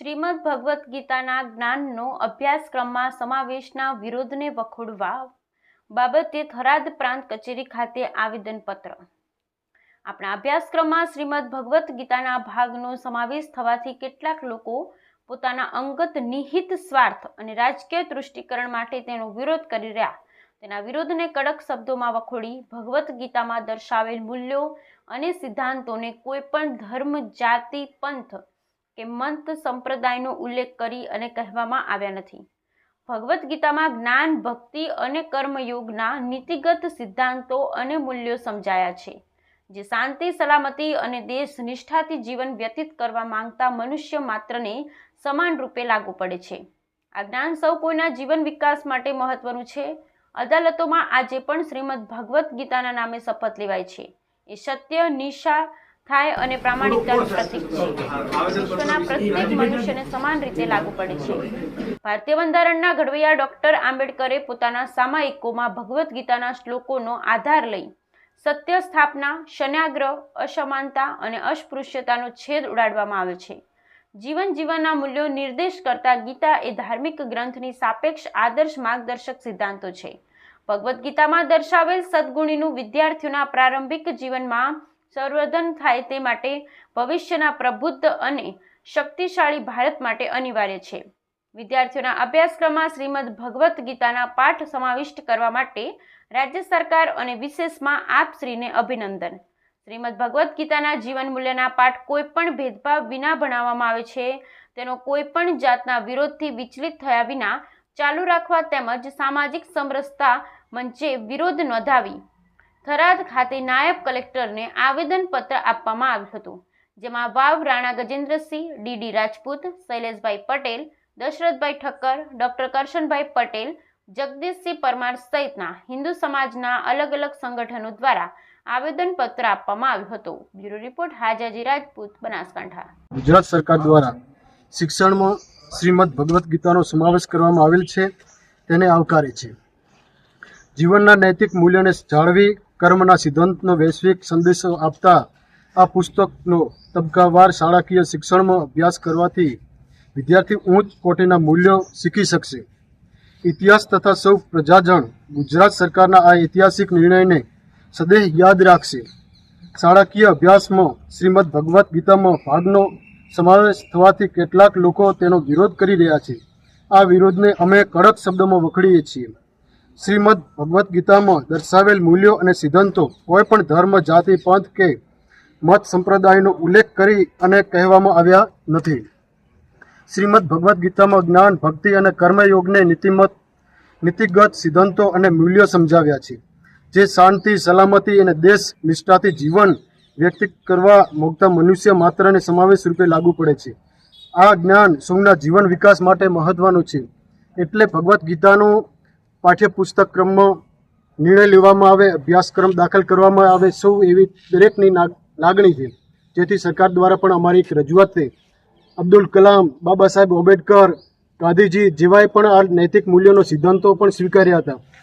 શ્રીમદ ભગવદ્ ગીતાના જ્ઞાનનો અભ્યાસક્રમમાં સમાવેશના વિરોધને વખોડવા બાબતે થરાદ પ્રાંત કચેરી ખાતે આવેદનપત્ર. આપણા અભ્યાસક્રમમાં શ્રીમદ ભગવદ્ ગીતાના ભાગનો સમાવેશ થવાથી કેટલાક લોકો પોતાના અંગત નિહિત સ્વાર્થ અને રાજકીય તૃષ્ટિકરણ માટે તેનો વિરોધ કરી રહ્યા. તેના વિરોધને કડક શબ્દોમાં વખોડી ભગવદ્ ગીતામાં દર્શાવેલ મૂલ્યો અને સિદ્ધાંતોને કોઈપણ ધર્મ, જાતિ, પંથ કે મંત સંપ્રદાયનો ઉલ્લેખ કરી અને કહેવામાં આવ્યા નથી. ભગવદ્ ગીતામાં જ્ઞાન, ભક્તિ અને કર્મયોગના નીતિગત સિદ્ધાંતો અને મૂલ્યો સમજાયા છે, જે શાંતિ, સલામતી અને દેશ નિષ્ઠાથી જીવન વ્યતીત કરવા માંગતા મનુષ્ય માત્રને સમાન રૂપે લાગુ પડે છે. આ જ્ઞાન સૌ કોઈના જીવન વિકાસ માટે મહત્વનું છે. અદાલતોમાં આજે પણ શ્રીમદ ભગવદ્ ગીતાના નામે શપથ લેવાય છે. એ સત્ય, નિશા થાય અને પ્રામાણિકતાનું પ્રતીક છે. વિશ્વના પ્રત્યેક મનુષ્યને સમાન રીતે લાગુ પડે છે. ભારતીય બંધારણના ઘડવૈયા ડોક્ટર આંબેડકરે પોતાના સામાયિકોમાં ભગવદ્ ગીતાના શ્લોકોનો આધાર લઈ સત્ય સ્થાપના શન્યાગ્રહ અસમાનતા અને અસ્પૃશ્યતાનો છેદ ઉડાડવામાં આવે છે. જીવન જીવનના મૂલ્યો નિર્દેશ કરતા ગીતા એ ધાર્મિક ગ્રંથની સાપેક્ષ આદર્શ માર્ગદર્શક સિદ્ધાંતો છે. ભગવદ્ ગીતામાં દર્શાવેલ સદગુણીનું વિદ્યાર્થીઓના પ્રારંભિક જીવનમાં સંવર્ધન થાય તે માટે ભવિષ્યના પ્રબુદ્ધ અને શક્તિશાળી ભારત માટે અનિવાર્ય છે. વિદ્યાર્થીઓના અભ્યાસક્રમમાં શ્રીમદ ભગવદ્ ગીતાના પાઠ સમાવિષ્ટ કરવા માટે રાજ્ય સરકાર અને વિશેષમાં આપશ્રીને અભિનંદન. શ્રીમદ ભગવદ્ ગીતાના જીવન મૂલ્યના પાઠ કોઈ પણ ભેદભાવ વિના ભણાવવામાં આવે છે, તેનો કોઈ પણ જાતના વિરોધથી વિચલિત થયા વિના ચાલુ રાખવા તેમજ સામાજિક સમરસતા મંચે વિરોધ નોંધાવી થરાદ ખાતે નાયબ કલેક્ટરને આવેદનપત્ર આપવામાં આવ્યું હતું, જેમાં વાવ રાણા ગજેન્દ્રસિંહ ડીડી રાજપૂત, શૈલેષભાઈ પટેલ, દશરથભાઈ ઠક્કર, ડોક્ટર કરશનભાઈ પટેલ, જગદીશસિંહ પરમાર સહિતના હિન્દુ સમાજના અલગ અલગ સંગઠનો દ્વારા આવેદનપત્ર આપવામાં આવ્યું હતું. Bureau report, Hajaji Rajput, Banaskantha. Gujarat સરકાર દ્વારા શિક્ષણમાં શ્રીમદ ભગવદ્ ગીતાનો સમાવેશ કરવામાં આવેલ છે, તેને આવકારે છે. જીવનના નૈતિક મૂલ્યોને જાળવી કર્મના સિદ્ધાંતનો વૈશ્વિક સંદેશો આપતા આ પુસ્તકનો તબક્કાવાર શાળાકીય શિક્ષણમાં અભ્યાસ કરવાથી વિદ્યાર્થી ઉચ્ચ કોટીના મૂલ્યો શીખી શકશે. ઇતિહાસ તથા સૌ પ્રજાજણ ગુજરાત સરકારના આ ઐતિહાસિક નિર્ણયને સદેહ યાદ રાખશે. શાળાકીય અભ્યાસમાં શ્રીમદ ભગવદ્ ગીતામાં ભાગનો સમાવેશ થવાથી કેટલાક લોકો તેનો વિરોધ કરી રહ્યા છે. આ વિરોધને અમે કડક શબ્દોમાં વખડીએ છીએ. શ્રીમદ ભગવદ્ ગીતામાં દર્શાવેલ મૂલ્યો અને સિદ્ધાંતો કોઈ પણ ધર્મ, જાતિ, પંથ કે મત સંપ્રદાયનો ઉલ્લેખ કરી અને કહેવામાં આવ્યા નથી. શ્રીમદ ભગવદ્ ગીતામાં જ્ઞાન, ભક્તિ અને કર્મયોગને નીતિમત, નીતિગત સિદ્ધાંતો અને મૂલ્યો સમજાવ્યા છે, જે શાંતિ, સલામતી અને દેશ નિષ્ઠાથી જીવન વ્યક્ત કરવા મોગતા મનુષ્ય માત્રને સમાવેશ રૂપે લાગુ પડે છે. આ જ્ઞાન સૌના જીવન વિકાસ માટે મહત્વનું છે. એટલે ભગવદ્ ગીતાનું પાઠ્યપુસ્તક ક્રમમાં નિર્ણય લેવામાં આવે, અભ્યાસક્રમ દાખલ કરવામાં આવે સૌ એવી દરેકની લાગણી છે. જેથી સરકાર દ્વારા પણ અમારી એક રજૂઆત છે. અબ્દુલ કલામ, બાબા સાહેબ આંબેડકર, ગાંધીજી જેવાએ પણ આ નૈતિક મૂલ્યોનો સિદ્ધાંતો પણ સ્વીકાર્યા હતા.